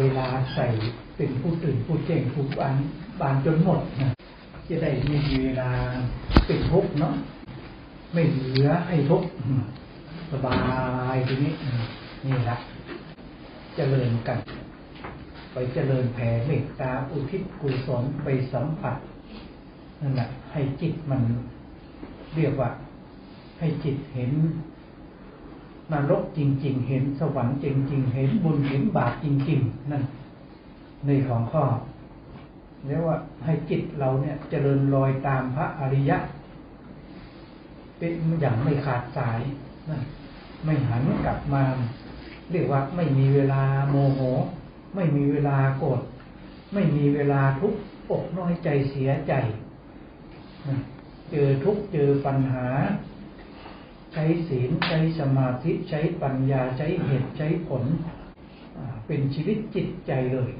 เวลาใส่เป็นผู้ตื่นผู้เจ้งผู้บานบานจนหมดนะจะได้มีเวลาเป็นทุกเนาะไม่เหลือให้ทุกสบายทีนี้นี่ละเจริญกัน ไปเจริญแผ่เมตตาอุทิศกุศลไปสัมผัสนั่นแหละให้จิตมันเรียกว่า ให้จิตเห็น นรกจริง ๆ เห็นสวรรค์จริง ๆ เห็นบุญเห็นบาปจริง ๆ นั่นในของข้อเรียกว่าให้จิตเราเนี่ยเจริญรอยตามพระอริยะ เป็นอย่างไม่ขาดสายนั่นไม่หันกลับมา เรียกว่าไม่มีเวลาโมโห ไม่มีเวลาโกรธไม่มีเวลาทุกข์อกน้อยใจเสียใจ เจอทุกข์เจอปัญหา ช้ศีลใช้สมาธิใช้ปัญญาใช้เหตุใช้ผลเป็นชีวิตจิตใจเลย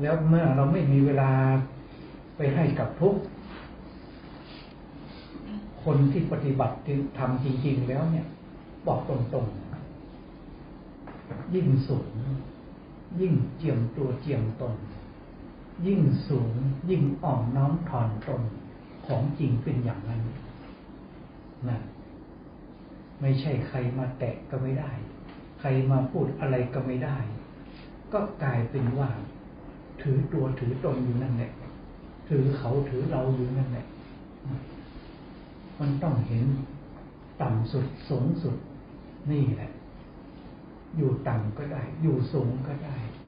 แล้วเมื่อเราไม่มีเวลาไปให้กับทุกคนที่ปฏิบัติทำจริง ๆ แล้วเนี่ย บอกตรงๆ ยิ่งสูง ยิ่งเจียมตัวเจียมตน ยิ่งสูง ยิ่งอ่อนน้อมถ่อมตนของจริงเป็นอย่างนั้นนะ ไม่ใช่ใครมาแตะก็ไม่ได้ ใครมาพูดอะไรก็ไม่ได้ ก็กลายเป็นว่า ถือตัวถือตนอยู่นั่นแหละถือเขาถือเราอยู่นั่นแหละมันต้องเห็นต่ำสุดสูงสุดนี่แหละ อยู่ต่ำก็ได้ อยู่สูงก็ได้